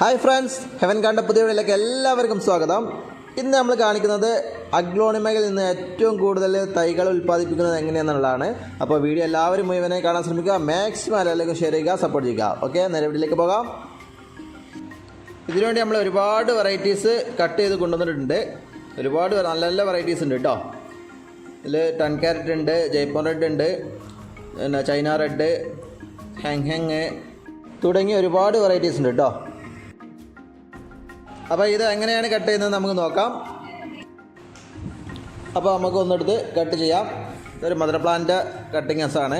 Hi friends heaven കണ്ട പുതിയ വീഡിയോയിലേക്ക് എല്ലാവർക്കും സ്വാഗതം. ഇന്ന് നമ്മൾ കാണിക്കുന്നത് അഗ്ലോണിമയിൽ നിന്ന് ഏറ്റവും കൂടുതൽ തൈകൾ ഉൽപ്പാദിപ്പിക്കുന്നത് എങ്ങനെയാണെന്നുള്ളതാണ്. അപ്പോൾ വീഡിയോ എല്ലാവരും മുഴുവനെ കാണാൻ ശ്രമിക്കുക മാക്സിമം എല്ലാവർക്കും ഷെയർ ചെയ്യുക സപ്പോർട്ട് ചെയ്യുക. ഓക്കെ നേരെ വീട്ടിലേക്ക് പോകാം. ഇതിനുവേണ്ടി നമ്മൾ ഒരുപാട് വെറൈറ്റീസ് കട്ട് ചെയ്ത് കൊണ്ടുവന്നിട്ടുണ്ട്. ഒരുപാട് നല്ല നല്ല വെറൈറ്റീസ് ഉണ്ട് കേട്ടോ ഇതിൽ ടൺ ക്യാരറ്റ് ഉണ്ട് ജയ്പൂർ റെഡ് ഉണ്ട് പിന്നെ ചൈന റെഡ് ഹെങ് ഹെങ് തുടങ്ങിയ ഒരുപാട് വെറൈറ്റീസ് ഉണ്ട് കേട്ടോ അപ്പോൾ ഇത് എങ്ങനെയാണ് കട്ട് ചെയ്യുന്നത് നമുക്ക് നോക്കാം. അപ്പോൾ നമുക്ക് ഒന്നെടുത്ത് കട്ട് ചെയ്യാം. ഇതൊരു മദർ പ്ലാന്റ് കട്ടിങ് ആണ്.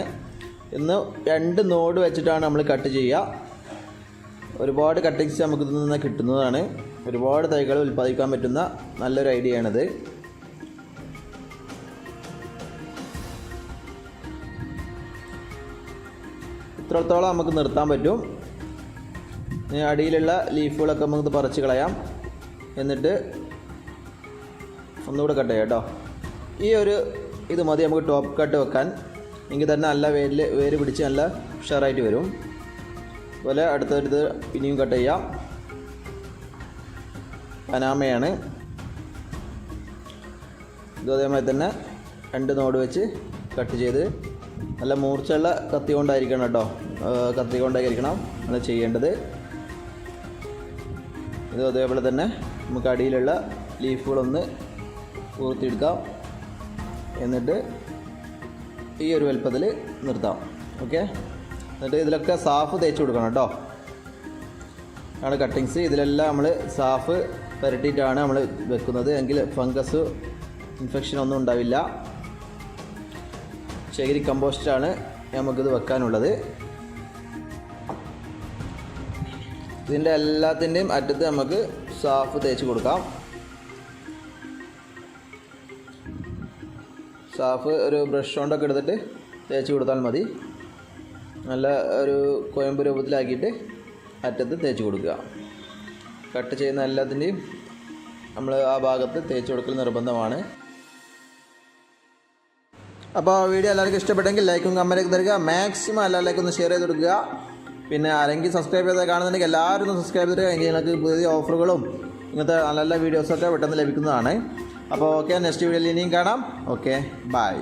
ഇന്ന് രണ്ട് നോഡ് വെച്ചിട്ടാണ് നമ്മൾ കട്ട് ചെയ്യുക. ഒരുപാട് കട്ടിങ്സ് നമുക്ക് ഇതിൽ നിന്ന് കിട്ടുന്നതാണ്. ഒരുപാട് തൈകൾ ഉൽപ്പാദിക്കാൻ പറ്റുന്ന നല്ലൊരു ഐഡിയ ആണിത്. ഇത്രത്തോളം നമുക്ക് നിർത്താൻ പറ്റും. അടിയിലുള്ള ലീഫുകളൊക്കെ നമുക്ക് പറിച്ച് കളയാം. എന്നിട്ട് ഒന്നുകൂടെ കട്ട് ചെയ്യാം കേട്ടോ. ഈ ഒരു ഇത് മതി നമുക്ക് ടോപ്പ് കട്ട് വെക്കാൻ. എങ്കിൽ തന്നെ നല്ല വേരിൽ വേര് പിടിച്ച് നല്ല ഉഷാറായിട്ട് വരും. അതുപോലെ അടുത്തടുത്ത് പിന്നെയും കട്ട് ചെയ്യാം. പനാമയാണ്. ഇത് അതേമാതിരി തന്നെ രണ്ട് നോട് വെച്ച് കട്ട് ചെയ്ത് നല്ല മൂർച്ചയുള്ള കത്തി കൊണ്ടായിരിക്കണം കേട്ടോ. കത്തി കൊണ്ടായിരിക്കണം നമ്മൾ ചെയ്യേണ്ടത്. ഇത് അതേപോലെ തന്നെ നമുക്ക് അടിയിലുള്ള ലീഫുകളൊന്ന് ഊർത്തിയെടുക്കാം. എന്നിട്ട് ഈ ഒരു വലുപ്പത്തിൽ നിർത്താം. ഓക്കെ? എന്നിട്ട് ഇതിലൊക്കെ സാഫ് തേച്ച് കൊടുക്കണം കേട്ടോ. ആണ് കട്ടിങ്സ് ഇതിലെല്ലാം നമ്മൾ സാഫ് പുരട്ടിയിട്ടാണ് നമ്മൾ വെക്കുന്നത്. എങ്കിൽ ഫംഗസ് ഇൻഫെക്ഷൻ ഒന്നും ഉണ്ടാവില്ല. ശരി കമ്പോസ്റ്റാണ് നമുക്കിത് വെക്കാനുള്ളത്. ഇതിന്റെ എല്ലാത്തിന്റെയും അറ്റത്ത് നമുക്ക് സാഫ് തേച്ച് കൊടുക്കാം. സാഫ് ഒരു ബ്രഷ് കൊണ്ടൊക്കെ എടുത്തിട്ട് തേച്ച് കൊടുത്താൽ മതി. നല്ല ഒരു കോയമ്പ് രൂപത്തിലാക്കിയിട്ട് അറ്റത്ത് തേച്ച് കൊടുക്കുക. കട്ട് ചെയ്യുന്ന എല്ലാത്തിന്റെയും നമ്മൾ ആ ഭാഗത്ത് തേച്ച് കൊടുക്കൽ നിർബന്ധമാണ്. അപ്പോൾ വീഡിയോ എല്ലാവർക്കും ഇഷ്ടപ്പെട്ടെങ്കിൽ ലൈക്കും കമന്റൊക്കെ തരിക. മാക്സിമം എല്ലാവരിലേക്കൊന്ന് ഷെയർ ചെയ്ത് കൊടുക്കുക. പിന്നെ ആരെങ്കിലും സബ്സ്ക്രൈബ് ചെയ്ത് കാണുന്നുണ്ടെങ്കിൽ എല്ലാവരും ഒന്ന് സബ്സ്ക്രൈബ് ചെയ്തിട്ട് എങ്കിൽ നിങ്ങൾക്ക് പുതിയ ഓഫറുകളും ഇങ്ങനത്തെ നല്ല നല്ല വീഡിയോസൊക്കെ പെട്ടെന്ന് ലഭിക്കുന്നതാണ്. അപ്പോൾ ഓക്കെ നെക്സ്റ്റ് വീഡിയോയിൽ ഇനിയും കാണാം. Okay bye